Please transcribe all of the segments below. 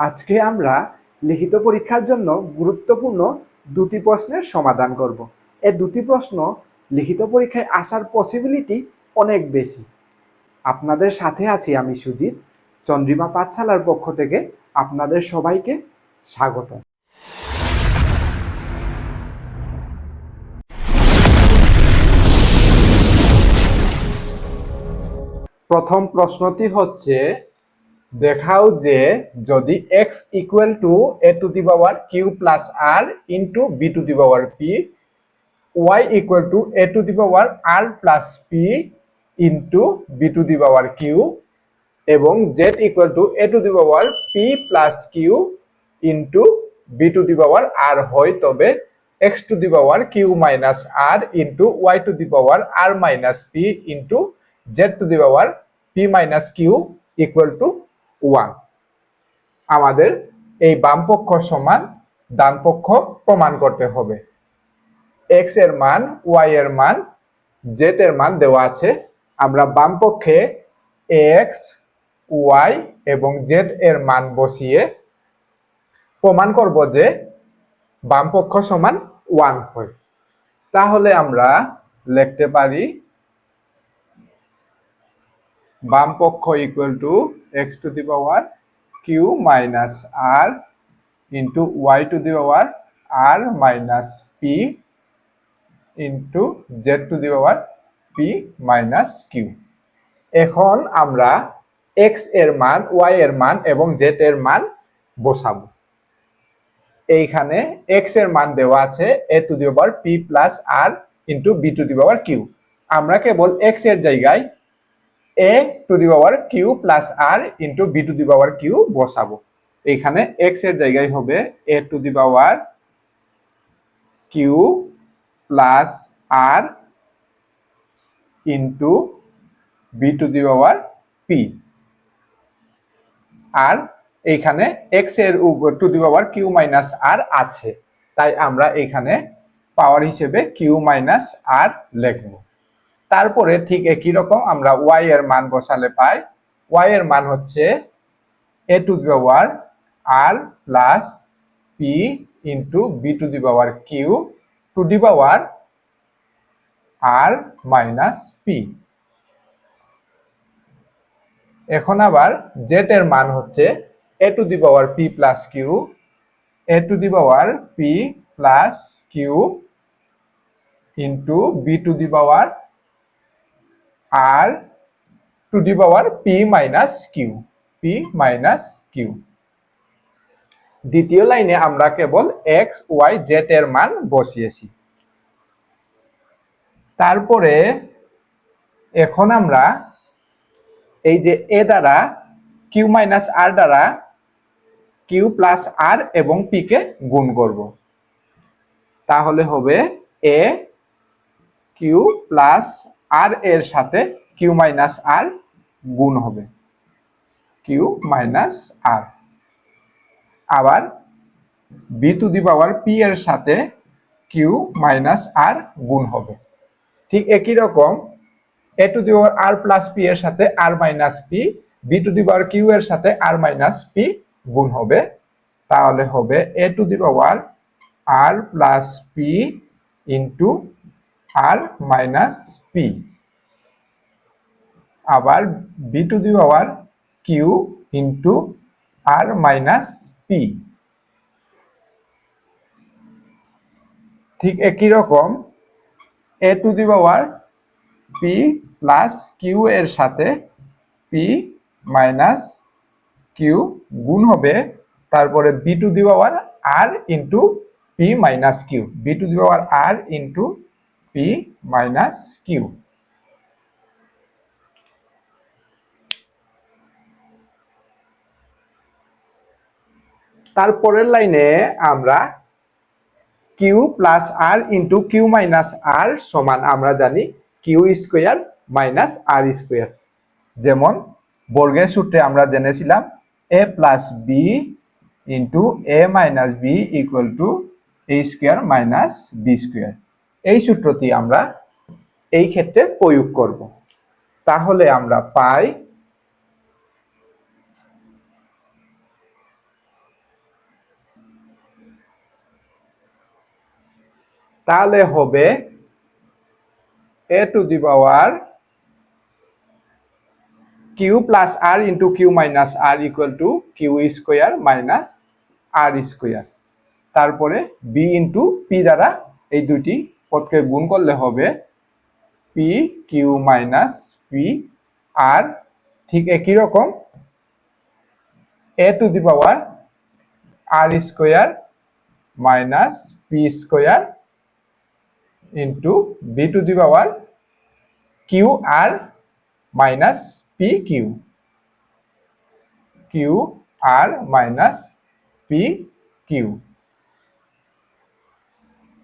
আজকে আমরা লিখিত পরীক্ষার জন্য গুরুত্বপূর্ণ দুটি প্রশ্নের সমাধান করব। এ দুটি প্রশ্ন লিখিত পরীক্ষায় আসার পসিবিলিটি অনেক বেশি। আপনাদের সাথে আছি আমি সুজিত, চন্দ্রিমা পাঠশালার পক্ষ থেকে আপনাদের সবাইকে স্বাগত। প্রথম প্রশ্নটি হচ্ছে দেখাও যে যদি x equal to a to the power q plus r into b to the power p y equal to a to the power r plus p into b to the power q এবং z equal to a to the power p plus q into b to the power r হয়, তবে x to the power q minus r into y to the power r minus p into z to the power p minus q equal to one আমাদের এই বামপক্ষ সমান ডান পক্ষ প্রমাণ করতে হবে। এক্সের মান ওয়াই এর মান জেড এর মান দেওয়া আছে। আমরা বামপক্ষে এক্স ওয়াই এবং জেড এর মান বসিয়ে প্রমাণ করব যে বাম পক্ষ সমান ওয়ান হয়। তাহলে আমরা লিখতে পারি বাম পক্ষ equal to x to the power q minus r into y to the power r minus p into z to the power p minus q এখন আমরা এক্সের মান ওয়াই এর মান এবং জেড এর মান বসাবো। এইখানে এক্সের মান দেওয়া আছে a to the power p plus r into b to the power q আমরা কেবল এক্সের জায়গায় a to the power q plus r into b to the power q বসাবো। এইখানে এক্সের জায়গায় হবে a to the power q plus r into b to the power p আর এইখানে এক্সের to the power q minus r আছে। তাই আমরা এইখানে পাওয়ার হিসেবে কিউ মাইনাস আর লিখব। তারপরে ঠিক একই রকম আমরা ওয়াই এর মান বসালে পাই। ওয়াই এর মান হচ্ছে a to the power r plus p into b to the power q to the power r minus p এখন আবার জেড এর মান হচ্ছে a to the power p plus q a to the power p plus q into b to the power r to the power p minus q, p minus q. দ্বিতীয় লাইনে আমরা কেবল x, Y, Z এর মান বসিয়েছি। তারপরে এখন আমরা এই যে এ দ্বারা কিউ মাইনাস আর দ্বারা কিউ প্লাস আর এবং পি কে গুণ করব। তাহলে হবে এ কিউ প্লাস আর এর সাথে কিউ মাইনাস আর গুণ হবে। কিউ মাইনাস আর আবার b to the power p এর সাথে কিউ মাইনাস আর গুণ হবে। ঠিক একই রকম a to the power r plus p এর সাথে r minus p b to the power q এর সাথে আর মাইনাস পি গুণ হবে। তাহলে হবে a to the power r plus p into r minus p আবার b to the power q into r minus p ঠিক একই রকম a to the power p plus q এর সাথে পি মাইনাস কিউ গুণ হবে, তারপরে b to the power r into p minus q b to the power r into p minus q. তারপরের লাইনে আমরা q plus r into q minus r সমান, আমরা জানি q square minus r square. যেমন বর্গের সূত্রে আমরা জেনেছিলাম a plus b into a minus b equal to a square minus b square. এই সূত্রটি আমরা এই ক্ষেত্রে প্রয়োগ করব। তাহলে আমরা পাই তাহলে হবে a to the power q plus r into q minus r equal to q square minus r square তারপরে বি ইন্টু পি দ্বারা এই দুটি পদকে গুণ করলে হবে p q minus p r ঠিক একই রকম a to the power r square minus p square into b to the power q r minus p q q r minus p q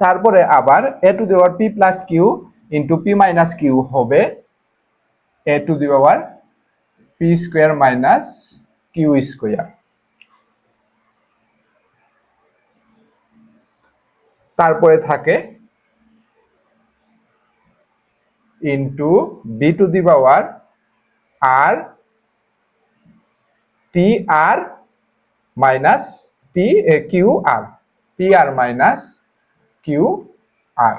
তারপরে আবার a to the power p plus q into p minus q হবে a to the power p square minus q square তারপরে থাকে into b to the power r p r minus p q r p r minus q r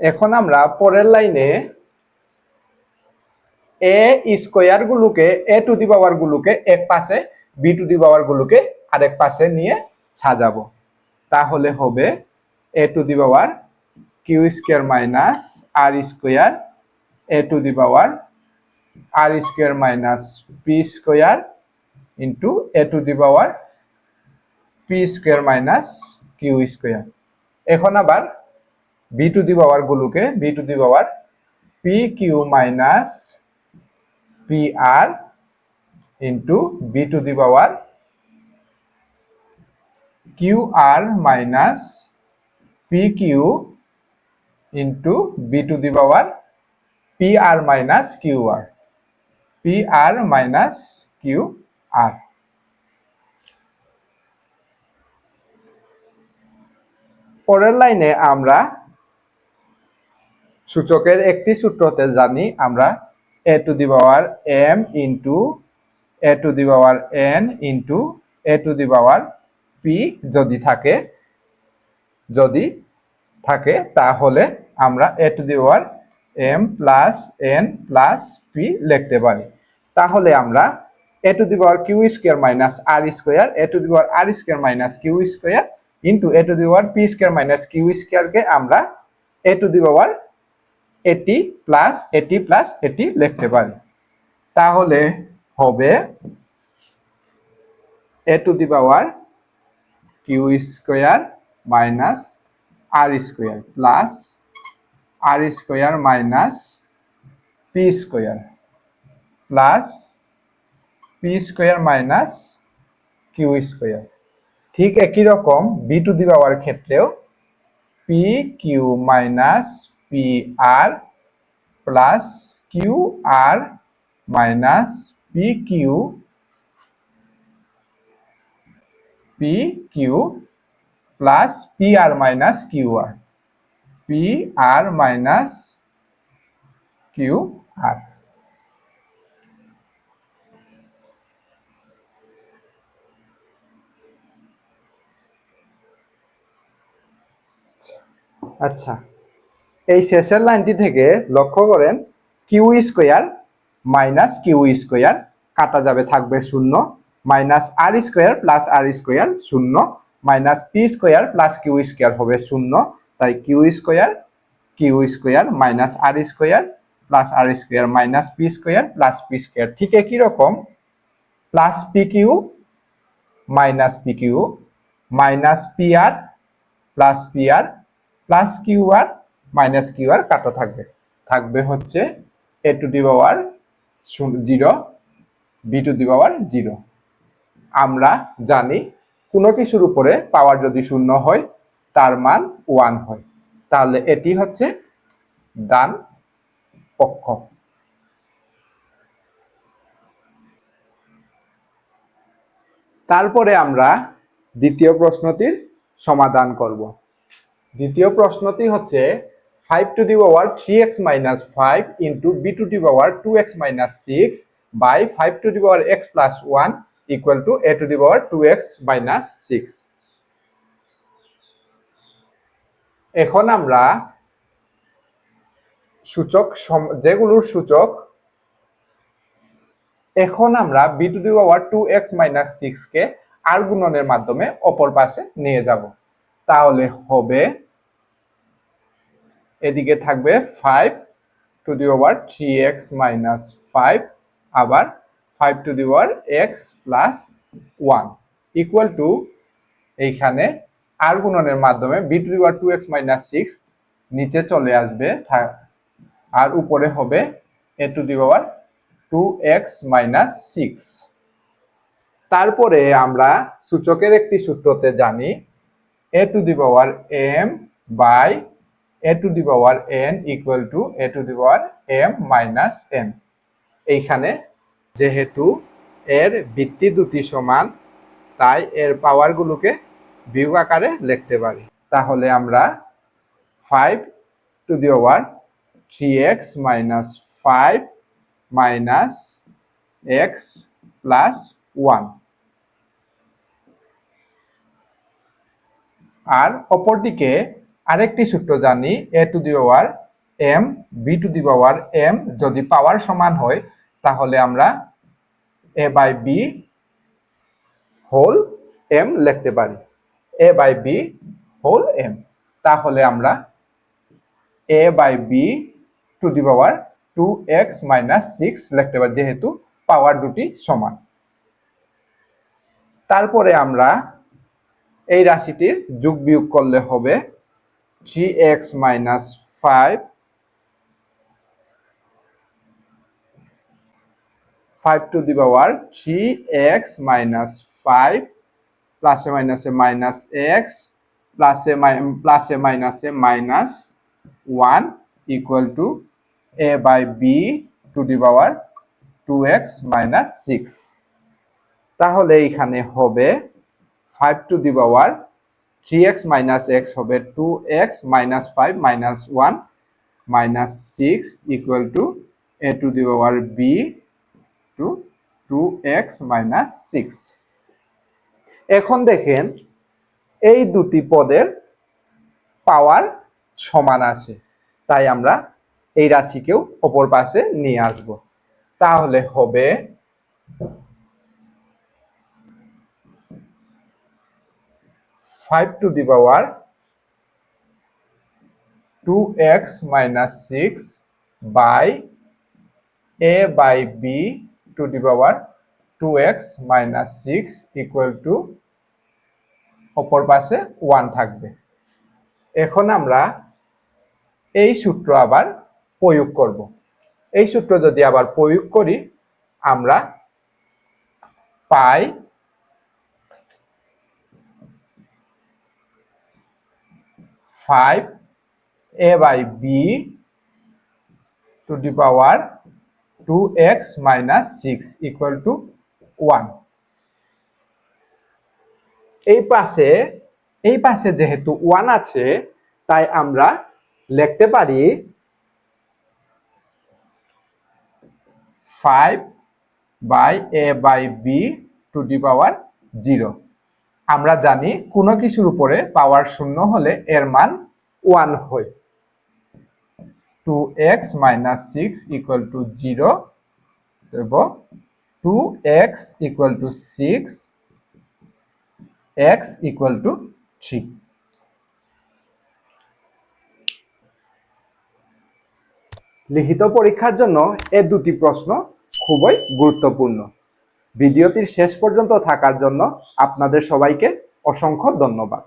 এখন আমরা পরের লাইনে এ square গুলোকে এ to the power গুলোকে এক পাশে, বি টু দি পাওয়ার গুলোকে আরেক পাশে নিয়ে সাজাবো। তাহলে হবে a to the power q square minus r square, a to the power r square minus p square into a to the power p square minus q square এখন আবার b to the power গুলোকে b to the power p q minus p r into b to the power q r minus p q into b to the power p r minus q r p r minus q r পরের লাইনে আমরা সূচকের একটি সূত্রতে জানি, আমরা a to the power m into a to the power n into a to the power p যদি থাকে যদি থাকে তাহলে আমরা a to the power m plus n plus p লিখতে পারি। তাহলে আমরা a to the power q square minus r square a to the power r square minus q square into a to the power p square minus q স্কোয়ারকে আমরা a to the পাওয়ার এটি plus এটি plus এটি লিখতে পারি। তাহলে হবে a to the power q square minus r square plus r square minus p square plus p square minus q square ঠিক একই রকম বি টু দি পাওয়ার ক্ষেত্রেও p q minus p r plus q r minus p q p q plus p r minus q r p r minus q r আচ্ছা। এই শেষের লাইনটি থেকে লক্ষ্য করেন q square minus q square কাটা যাবে, থাকবে শূন্য minus r square plus r square শূন্য minus p square plus q square হবে শূন্য, তাই q square q square minus r square plus r square minus p square plus p square ঠিক একই রকম plus p q minus p q minus p r plus p r plus q r minus q r কাটা থাকবে। থাকবে হচ্ছে a to the power zero b to the power zero আমরা জানি কোনো কিছুর উপরে পাওয়ার যদি শূন্য হয়, তার মান ওয়ান হয়। তাহলে এটি হচ্ছে ডান পক্ষ। তারপরে আমরা দ্বিতীয় প্রশ্নটির সমাধান করব। দ্বিতীয় প্রশ্নটি হচ্ছে five to the power three x minus five into b to the power two x minus six by five to the power x plus one equal to a to the power two x minus six এখন আমরা সূচক যেগুলোর সূচক, এখন আমরা b to the power two x minus six কে আর গুণনের মাধ্যমে অপর পাশে নিয়ে যাব। তাহলে হবে এদিকে থাকবে five to the power three x minus five আবার five to the power x plus one equal to এইখানে আর গুণনের মাধ্যমে b to the power two x minus six নিচে চলে আসবে আর উপরে হবে a to the power two x minus six তারপরে আমরা সূচকের একটি সূত্রতে জানি a to the power m by a to the power n equal to a to the power m minus n এইখানে যেহেতু এর ভিত্তি দুটি সমান, তাই এর পাওয়ারগুলোকে বিয়োগ আকারে লিখতে পারি। তাহলে আমরা five to the power three x minus five minus x plus one আর অপরদিকে আরেকটি সূত্র জানি a to the power m b to the power m যদি পাওয়ার সমান হয়, তাহলে আমরা a by b whole m লিখতে পারি। A by b whole m তাহলে আমরা a by b to the power two x minus six লিখতে পারি, যেহেতু পাওয়ার দুটি সমান। তারপরে আমরা এই রাশিটির যোগ বিয়োগ করলে হবে three x minus five five to the power three x minus five প্লাসে মাইনাসে মাইনাস এক্স প্লাসে প্লাসে মাইনাসে minus one equal to a by b to the power two x minus six তাহলে এইখানে হবে five to the power three x minus x হবে two x minus five minus one minus six equal to a to the power b to two x minus six এখন দেখেন, এই দুটি পদের পাওয়ার সমান আছে। তাই আমরা এই রাশিকেও অপর পাশে নিয়ে আসব। তাহলে হবে five to the power two x minus six by a by b to the power two x minus six equal to অপর পাশে ওয়ান থাকবে। এখন আমরা এই সূত্র আবার প্রয়োগ করব। এই সূত্র যদি আবার প্রয়োগ করি, আমরা পাই five a by b to the power two x minus six equal to one এই পাশে এই পাশে যেহেতু ওয়ান আছে, তাই আমরা লিখতে পারি five by a by b to the power zero আমরা জানি কোনো কিছুর উপরে পাওয়ার শূন্য হলে এর মান ওয়ান হয়। Two x minus six equal to zero এবং two x equal to six x equal to three লিখিত পরীক্ষার জন্য এ দুটি প্রশ্ন খুবই গুরুত্বপূর্ণ। ভিডিওটির শেষ পর্যন্ত থাকার জন্য আপনাদের সবাইকে অসংখ্য ধন্যবাদ।